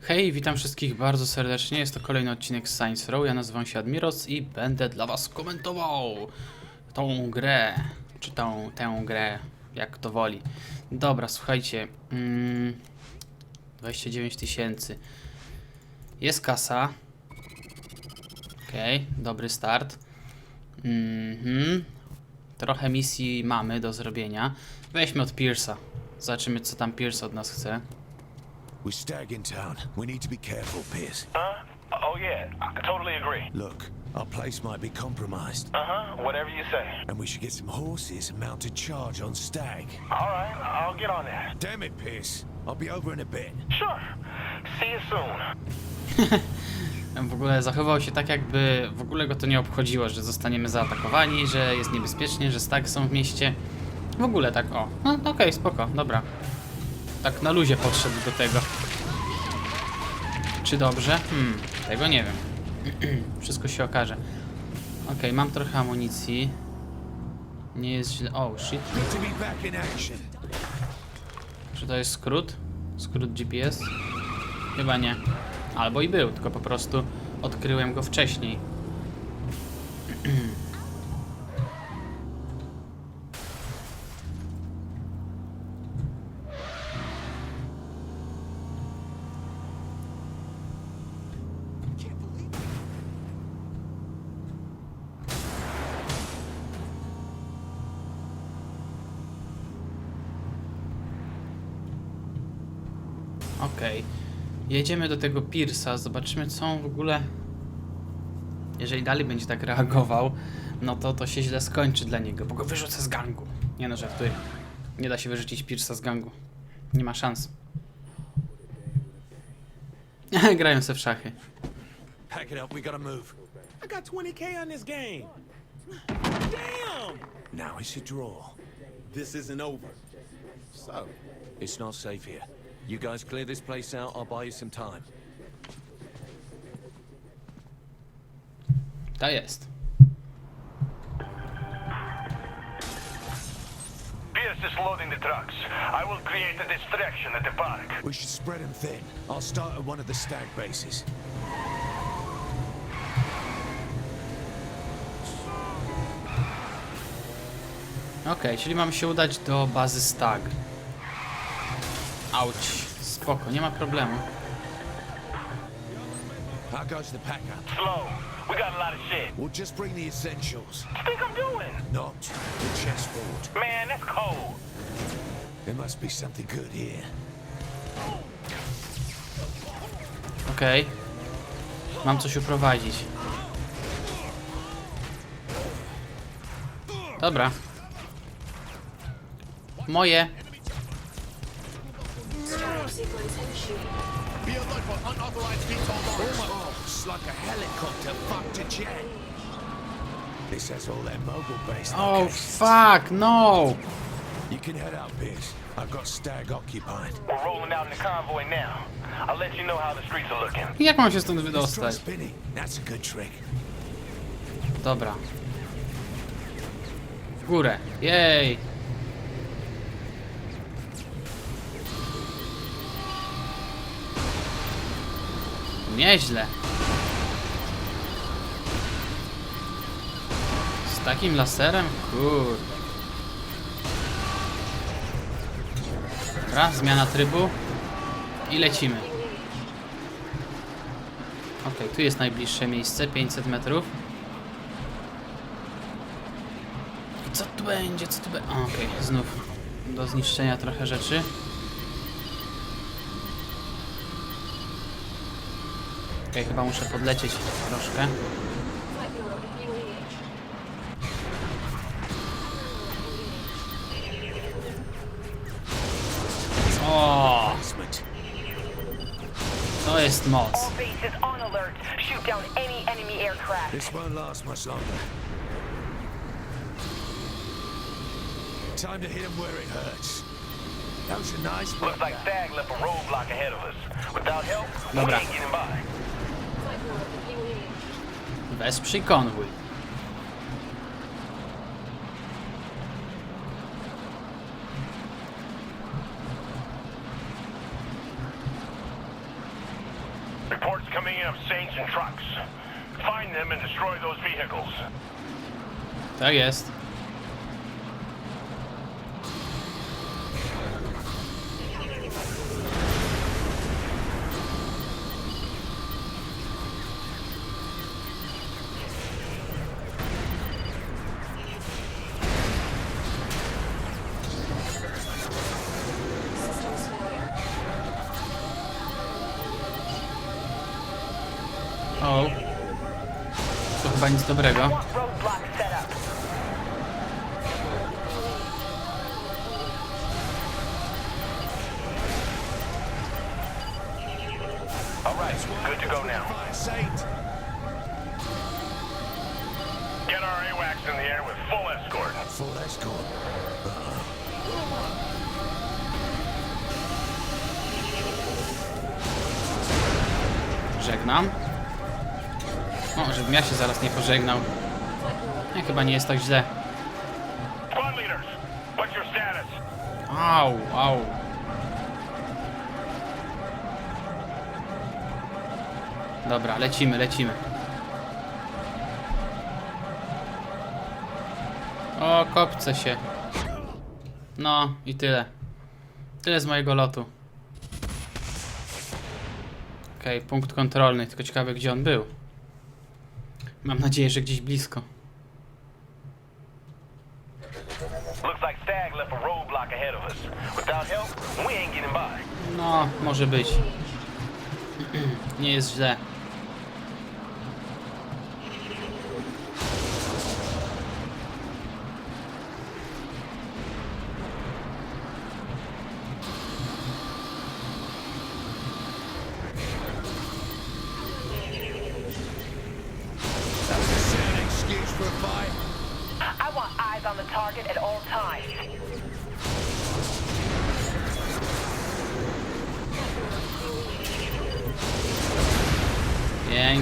Hej, witam wszystkich bardzo serdecznie. Jest to kolejny odcinek z Science Row. Ja nazywam się Admiros i będę dla Was komentował tą grę, czy tą, tę grę, jak to woli. Dobra, słuchajcie. Mm, 29 tysięcy. Jest kasa. Okej, dobry start. Mhm. Trochę misji mamy do zrobienia. Weźmy od Pierce'a. Zobaczymy, co tam Pierce od nas chce. We're stag in town. We need to be careful, Pierce. Huh? Oh yeah, I totally agree. Look, our place might be compromised, Uh huh. Whatever you say. and we should get some horses and mount a charge on Stag. All right, I'll get on that. Damn it, Pierce. I'll be over in a bit. Sure. See you soon. W ogóle zachował się tak, jakby w ogóle go to nie obchodziło, że zostaniemy zaatakowani, że jest niebezpiecznie, że stagi są w mieście. W ogóle tak, o. No, okej, spoko, dobra. Tak na luzie podszedł do tego. Czy dobrze? Hmm, tego nie wiem. Wszystko się okaże. Okej, mam trochę amunicji. Nie jest źle. Oh, shit. Czy to jest skrót? Skrót GPS? Chyba nie. Albo i był, tylko po prostu odkryłem go wcześniej. Jedziemy do tego Pierce'a, zobaczymy co on w ogóle... Jeżeli dalej będzie tak reagował, no to to się źle skończy dla niego, bo go wyrzucę z gangu. Nie no, żartuję. Nie da się wyrzucić Pierce'a z gangu. Nie ma szans. Grają se w szachy. Pack it up. We gotta move. I got 20k on this game. Damn! Now it's a draw. This isn't over. So, It's not safe here. You guys clear this place out. I'll buy you some time. To jest. Pierce is loading the trucks. I will create a distraction at the park. We should spread them thin. I'll start at one of the stag bases. Okej, czyli mamy się udać do bazy Stag. Auć. Spoko, nie ma problemu. How goes the pack up? Slow. We got a lot of shit. We'll just bring the essentials, What you think I'm doing? not the chessboard. Man, that's cold. There must be something good here. Okej. Mam coś uprowadzić. Dobra. Moje. It's like a helicopter fucked a jet. This has all their mobile base. Oh locations. fuck, no! You can head out, Pierce. I've got Stag occupied. We're rolling out in the convoy now. I'll let you know how the streets are looking. Jak mam się stąd Let's try wydostać? spinning. That's a good trick. Dobra. W górę. Jej! Nieźle. Z takim laserem? Kur. Dobra, zmiana trybu. I lecimy. Ok, tu jest najbliższe miejsce, 500 metrów. I co tu będzie? Co tu będzie? Okej, znów do zniszczenia trochę rzeczy. Okej, chyba muszę podlecieć troszkę. O, to jest moc. All bases on alert. Shoot down any enemy aircraft. This won't last much longer. Time to hit him where it hurts. That was a nice Looks like Stag left a roadblock ahead of us. Without help, we Dobra. ain't getting by. Wesprzyj konwój. Reports coming in of Saints and trucks. Find them and destroy those vehicles. Tak jest. O. To chyba nic dobrego. Roadblock set up. All right, good to go now. Fire Saint. Get our AWACS in the air with full escort. Full escort. Żegnam. O, żebym ja się zaraz nie pożegnał. Nie, chyba nie jest tak źle. Au, au. Dobra, lecimy, lecimy. O, kopce się. No i tyle. Tyle z mojego lotu. Okej, punkt kontrolny, tylko ciekawe gdzie on był. Mam nadzieję, że gdzieś blisko. No, może być. Nie jest źle.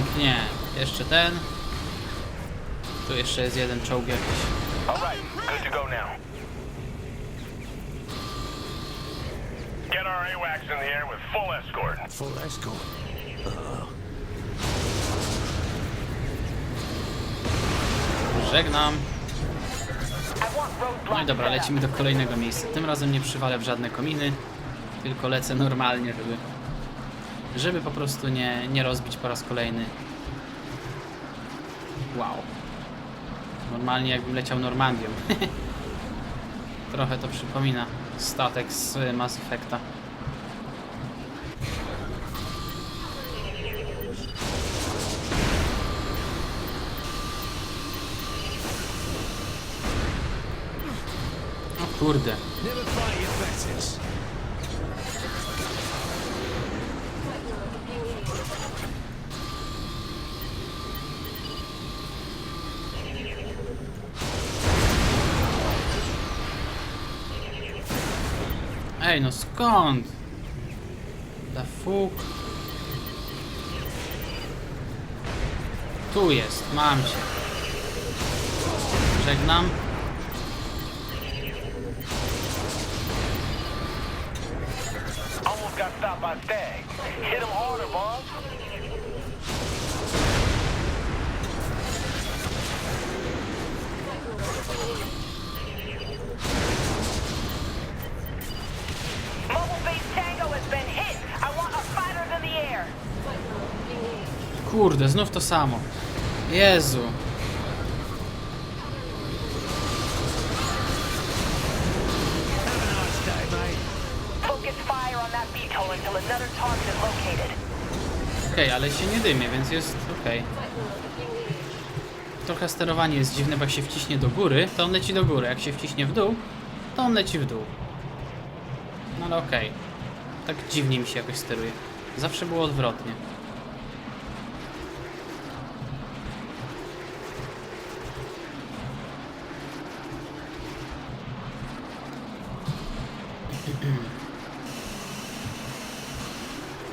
Pięknie. Jeszcze ten. Tu jeszcze jest jeden czołg jakiś. All right, good to go now. Get our AWACS in the air with full escort. Full escort. Żegnam. No i dobra, lecimy do kolejnego miejsca. Tym razem nie przywalę w żadne kominy, tylko lecę normalnie, żeby, żeby po prostu nie, nie rozbić po raz kolejny. Wow. Normalnie jakbym leciał Normandią. Trochę to przypomina statek z Mass Effecta. Kurde. Never fight your Ej, no skąd? Da fuk. Tu jest, mam cię. Żegnam. Almost got stopped by Stag. Hit him harder, boss. Kurde, znów to samo. Jezu. Okej, ale się nie dymie, więc jest okej. Trochę sterowanie jest dziwne, bo jak się wciśnie do góry, to on leci do góry. Jak się wciśnie w dół, to on leci w dół. No ale okej. Tak dziwnie mi się jakoś steruje. Zawsze było odwrotnie.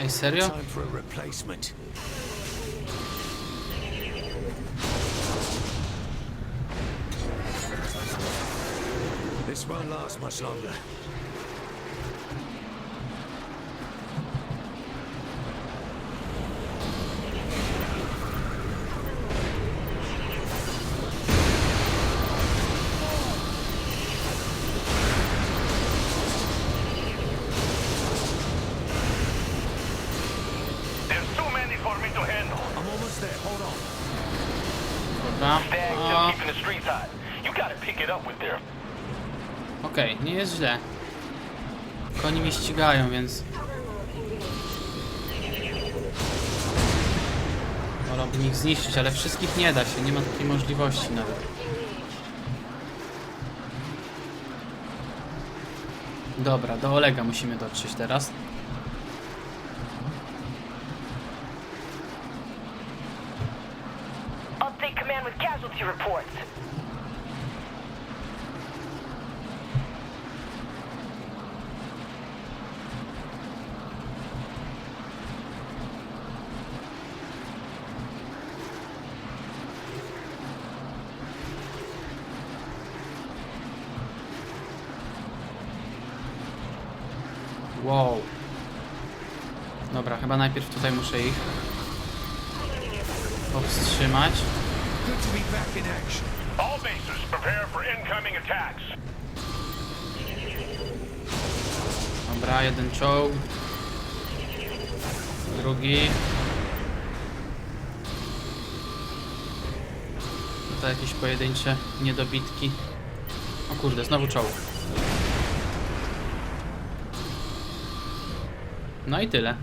Ej? Time for a replacement. This won't last much longer. Okej, nie jest źle. Tylko oni mnie ścigają, więc... Wolałbym ich zniszczyć, ale wszystkich nie da się, nie ma takiej możliwości nawet. Dobra, do Olega musimy dotrzeć teraz. Wow. Dobra, chyba najpierw tutaj muszę ich powstrzymać. All bases, prepare for incoming attacks. Dobra, jeden czołg. Drugi. Tutaj jakieś pojedyncze niedobitki. O kurde, znowu czołg. No i tyle.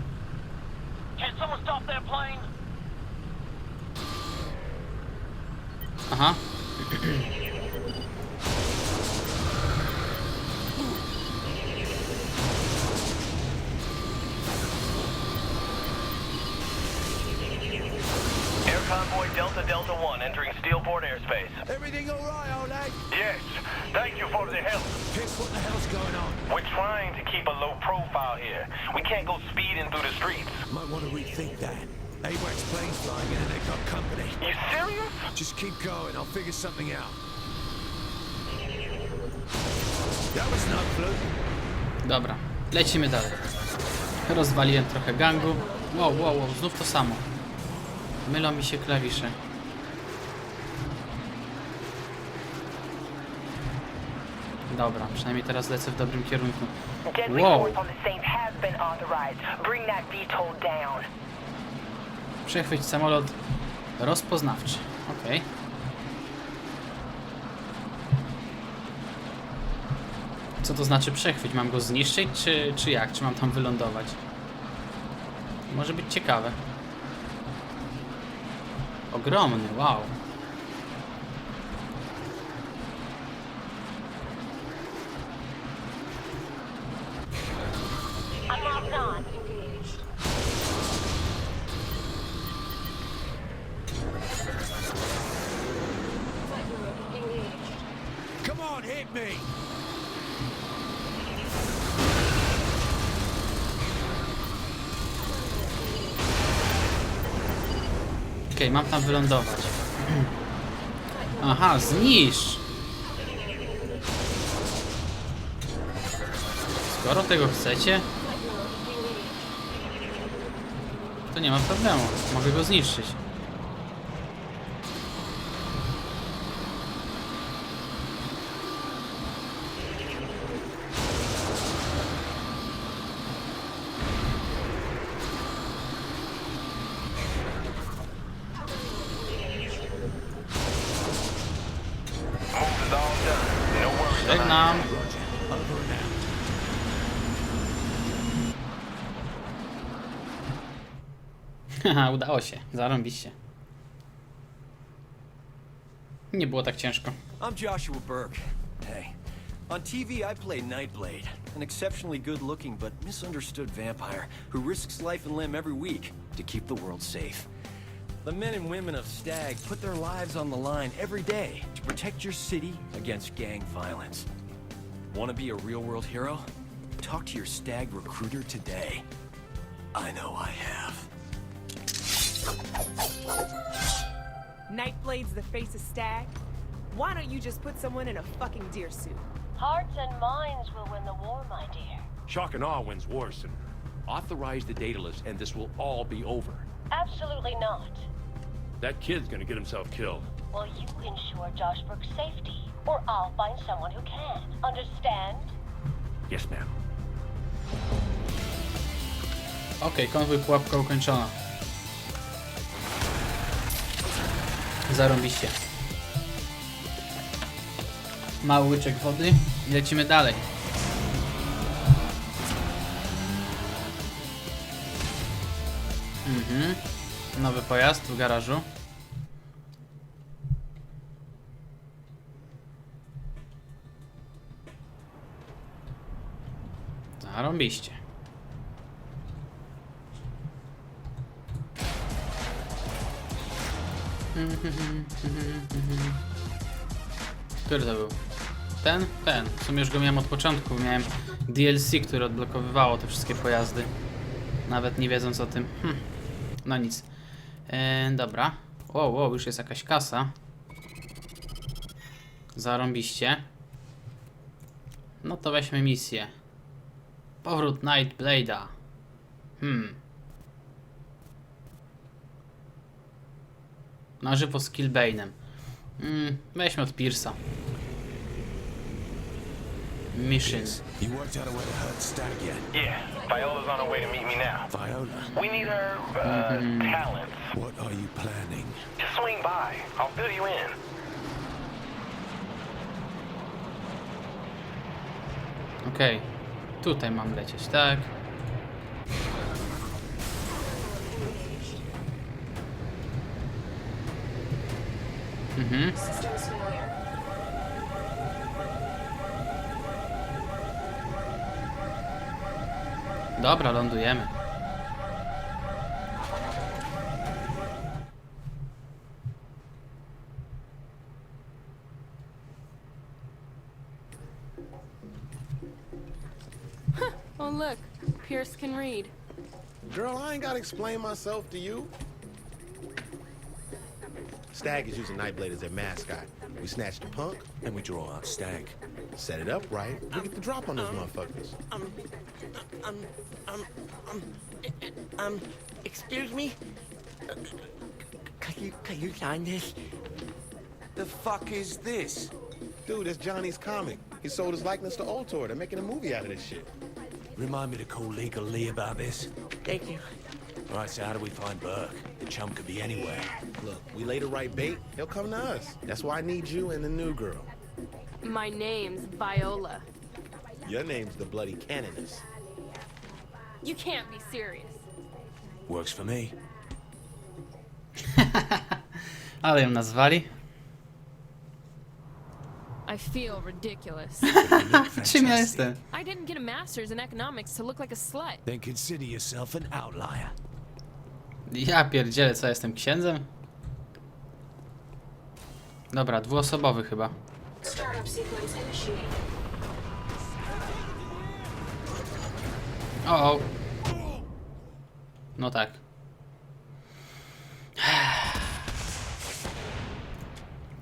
Aha. Air convoy Delta Delta 1 entering Steelport airspace. Everything all right, Oleg? Yes, thank you for the help. Piss, what the hell's going on? We're trying to keep a low profile here. We can't go speeding through the streets. Might want to rethink that. AWACS planes flying in and they've got company. You serious? Just keep going. I'll figure something out. That was no fluke. Dobra, lecimy dalej. Rozwaliłem trochę gangu. Wow, wow, wow, znów to samo. Mylą mi się klawisze. Dobra, przynajmniej teraz lecę w dobrym kierunku. Wow. Przechwyć samolot rozpoznawczy. Okej. Co to znaczy przechwyć? Mam go zniszczyć, czy, czy jak? Czy mam tam wylądować? Może być ciekawe. Ogromny, wow. Mam tam wylądować. Aha, zniszcz! Skoro tego chcecie, to nie ma problemu. Mogę go zniszczyć. Udało się. Nie było tak ciężko. I'm Joshua Burke. Hey. On TV, I play Nightblade, an exceptionally good looking but misunderstood vampire who risks life and limb every week to keep the world safe. The men and women of Stag put their lives on the line every day to protect your city against gang violence. Want to be a real world hero? Talk to your Stag recruiter today. I know I have. Nightblade's the face of Stag? Why don't you just put someone in a fucking deer suit? Hearts and minds will win the war, my dear. Shock and awe wins wars, Senator. Authorize the Daedalus, and this will all be over. Absolutely not. That kid's gonna get himself killed. Well, you ensure Josh Brooks' safety? Or I'll find someone who can. Understand? Yes, ma'am. Okej, konwój pułapka ukończona. Zarąbiście. Mały łyczek wody i lecimy dalej. Mhm. Nowy pojazd w garażu. Zarąbiście. Który to był? Ten? Ten. W sumie już go miałem od początku. Miałem DLC, które odblokowywało te wszystkie pojazdy. Nawet nie wiedząc o tym. Hm. No nic. E, dobra. Wow, wow, już jest jakaś kasa. Zarąbiście. No to weźmy misję. Powrót Nightblade'a. Hmm. Na żywo z Killbane'em. Mm, weźmy od Pierce'a. Mission. You worked out a way to hurt Stag yet? Yeah, Viola's on her way to meet me now. Viola, We need her, uh, talents. what are you planning? Just swing by. I'll fill you in. Okej. Tutaj mam lecieć, tak? Mhm. Dobra, lądujemy. Oh, look. Pierce can read. Girl, I ain't gotta explain myself to you. Stag is using Nightblade as their mascot. We snatch the punk and we draw out Stag. Set it up right, we get the drop on those motherfuckers. Um, um, um, um, um, excuse me? Uh, Can you, can you sign this? The fuck is this? Dude, that's Johnny's comic. He sold his likeness to Ultor. They're making a movie out of this shit. Remind me to call Legal Lee about this. Thank you. All right, so how do we find Burke? The chum could be anywhere. Look, we lay the right bait, he'll come to us. That's why I need you and the new girl. My name's Viola. Your name's the Bloody Canoness. You can't be serious. Works for me. Ale ją nazwali. I feel ridiculous. Czym ja jestem? I didn't get a master's in economics to look like a slut. Then consider yourself an outlier. Ja pierdzielę, co jestem księdzem? Dobra, dwuosobowy chyba. O, o. No tak.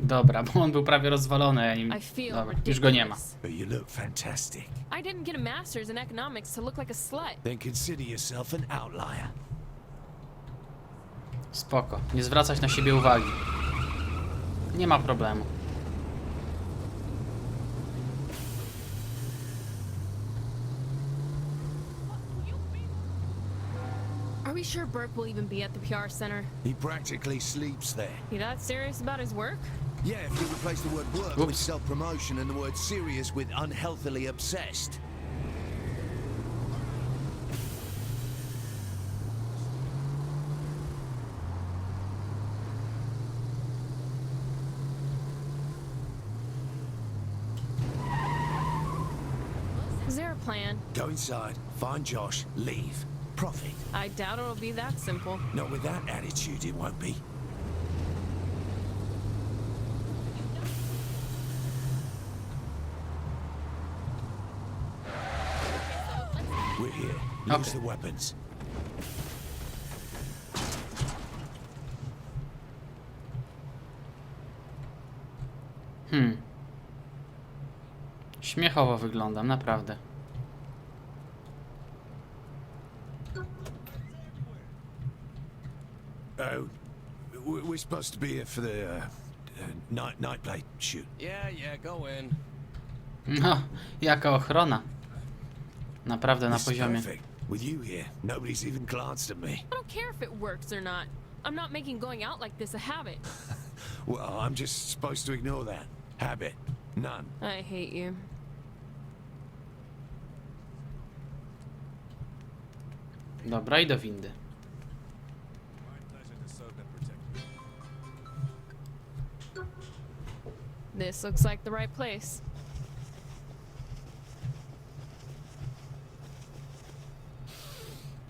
Dobra, bo on był prawie rozwalony. I Dobra, już go nie ma. But you look fantastic. I didn't get a master's in economics to look like a slut. Then consider yourself an outlier. Spoko, nie zwracać na siebie uwagi. Nie ma problemu. Are we sure Burke will even be at the PR center? He practically sleeps there. You that serious about his work? Yeah, if you replace the word work Oops. with self-promotion and the word serious with unhealthily obsessed. Go inside, find Josh, leave. Profit. I doubt it'll be that simple. Not with that attitude, it won't be. We're here. Use Okay. the weapons. Hmm. Śmiechowo wyglądam, naprawdę. Oh, we- we're supposed to be here for the uh, uh, night nightblade shoot. Yeah, yeah, go in. No, jaka ochrona. Naprawdę na This is poziomie. perfect. With you here, nobody's even glanced at me. I don't care if it works or not. I'm not making going out like this a habit. Well, I'm just supposed to ignore that. Habit. None. I hate you. Dobra, i do windy. This looks like the right place.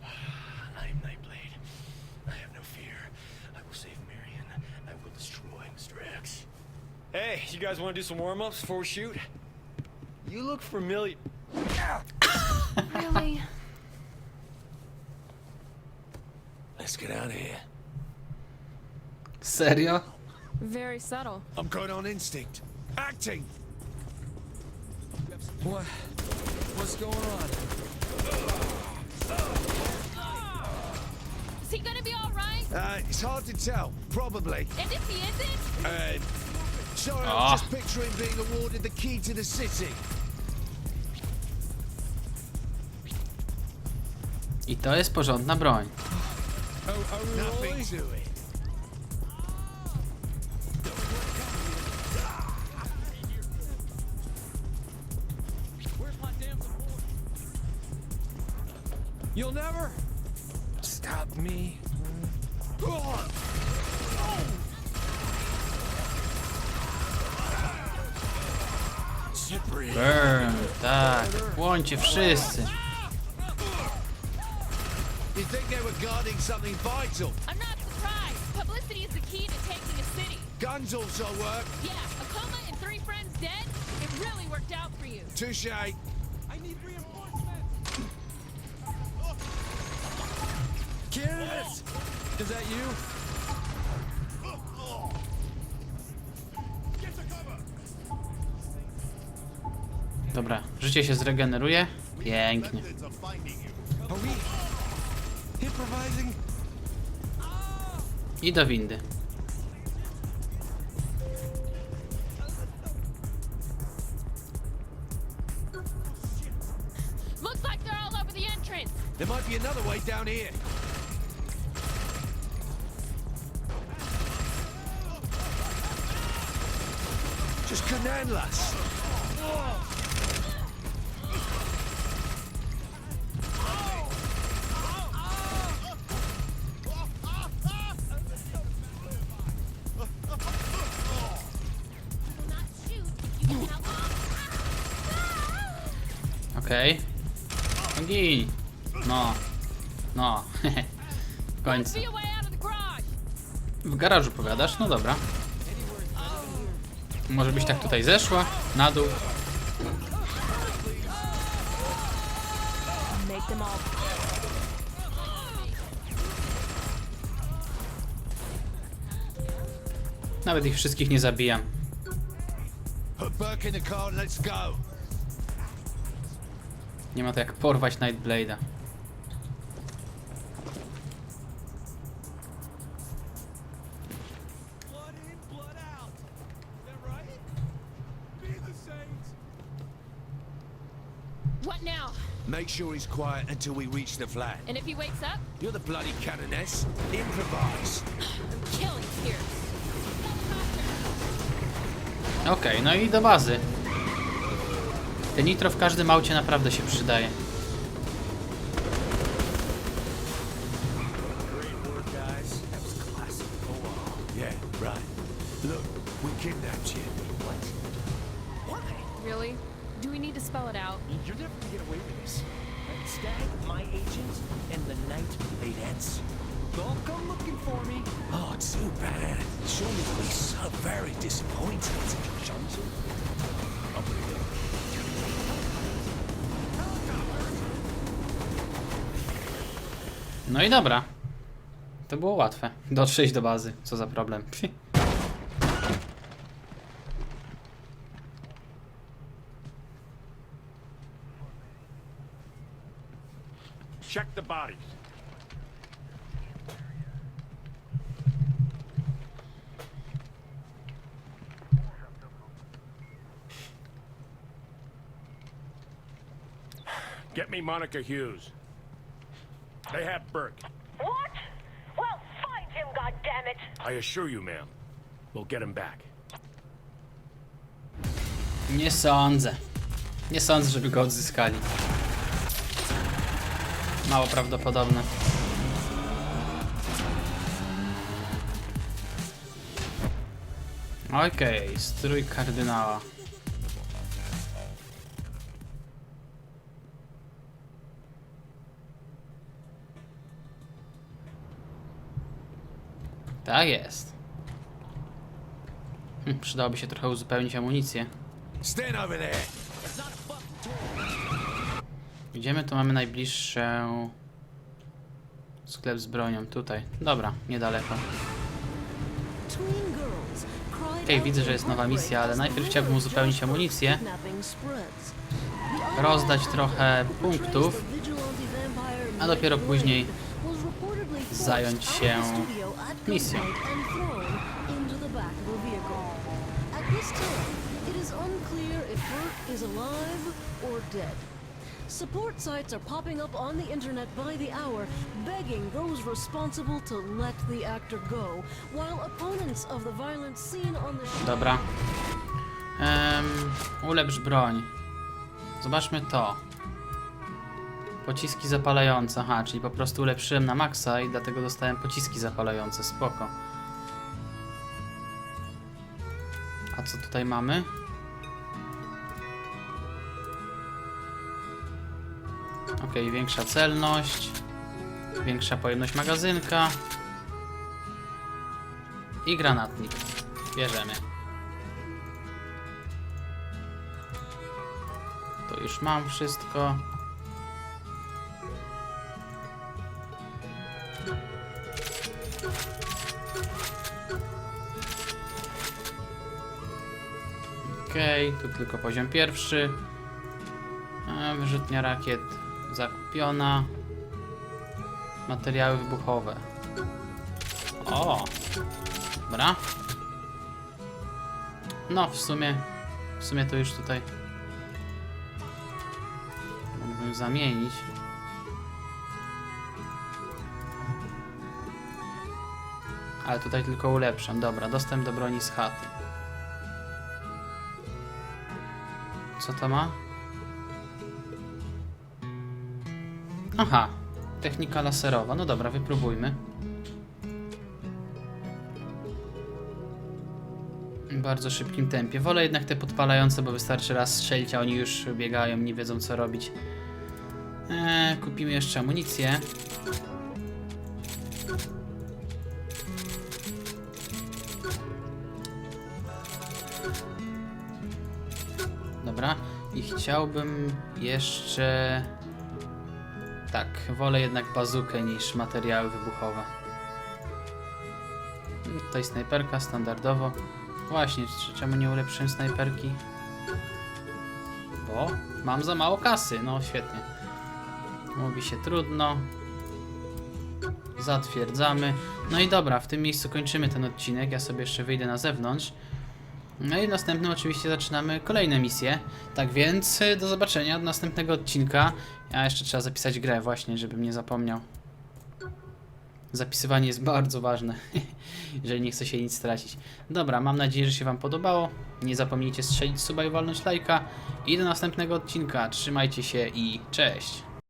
I am Nightblade. I have no fear. I will save Marion. I will destroy Mr. X. Hey, you guys want to do some warm-ups before we shoot? You look familiar. Really? Let's get out of here. Serio? Very subtle. I'm going on instinct. Acting. What? What's going on? Is he gonna be alright? Uh, it's hard to tell. Probably. And if he isn't? Uh, sorry, Ah. I was just picturing being awarded the key to the city. I to jest porządna broń. Nothing to Burn, tak. Płońcie wszyscy. You think they were guarding something vital? I'm not surprised. Publicity is the key to taking a city. Guns also work. Yeah, a coma and three friends dead? It really worked out for you. Touche. Kids! Is that you? Dobra, życie się zregeneruje. Pięknie. I do windy. Looks like they're all over the entrance. There might be another way down here. Just couldn't handle us. Garage. W garażu pogadasz? No dobra. Może byś tak tutaj zeszła? Na dół. Nawet ich wszystkich nie zabijam. Nie ma to jak porwać Nightblade'a. Make sure he's quiet until we reach the flat. And if he wakes up, You're the bloody canoness. Improvise. killing here. Okej, no i do bazy. Te nitro w każdym aucie naprawdę się przydaje. No i dobra. To było łatwe. Dotrzeć do bazy. Co za problem. Check the bodies. Get me Monica Hughes. They have Burke. What? Well, find him, goddammit! I assure you, ma'am. we'll get him back. Nie sądzę. Nie sądzę, żeby go odzyskali. Mało prawdopodobne. Okej, strój kardynała. Tak jest. Hm, przydałoby się trochę uzupełnić amunicję. Gdzie my tu mamy najbliższy sklep z bronią? Tutaj. Dobra, niedaleko. Okej, widzę, że jest nowa misja, ale najpierw chciałbym uzupełnić amunicję, rozdać trochę punktów, a dopiero później zająć się misją. Support sites are popping up on the internet by the hour, begging those responsible to let the actor go, while opponents of the violent scene on the Dobra. Um, ulepsz broń. Zobaczmy to. Pociski zapalające. Aha, czyli po prostu ulepszyłem na maksa i dlatego dostałem pociski zapalające. Spoko. A co tutaj mamy? Ok, większa celność. Większa pojemność magazynka. I granatnik. Bierzemy. To już mam wszystko. Okej, tu tylko poziom pierwszy. Wyrzutnia rakiet zakupiona. Materiały wybuchowe. O! Dobra. No, w sumie, w sumie to już tutaj mógłbym zamienić. Ale tutaj tylko ulepszam. Dobra, dostęp do broni z chaty. Co to ma? Aha, technika laserowa. No dobra, wypróbujmy. Bardzo szybkim tempie. Wolę jednak te podpalające, bo wystarczy raz strzelić, a oni już biegają, nie wiedzą co robić. Eee, kupimy jeszcze amunicję. Dobra. I chciałbym jeszcze... Tak, wolę jednak bazukę niż materiały wybuchowe. Tutaj snajperka standardowo. Właśnie, czemu nie ulepszyłem snajperki? Bo mam za mało kasy. No świetnie. Mówi się trudno. Zatwierdzamy. No i dobra, w tym miejscu kończymy ten odcinek. Ja sobie jeszcze wyjdę na zewnątrz. No i następnym oczywiście zaczynamy kolejne misje. Tak więc y, do zobaczenia do następnego odcinka. Ja jeszcze trzeba zapisać grę właśnie, żebym nie zapomniał. Zapisywanie jest bardzo ważne, jeżeli nie chce się nic stracić. Dobra, mam nadzieję, że się Wam podobało. Nie zapomnijcie strzelić suba i walnąć lajka. I do następnego odcinka. Trzymajcie się i cześć!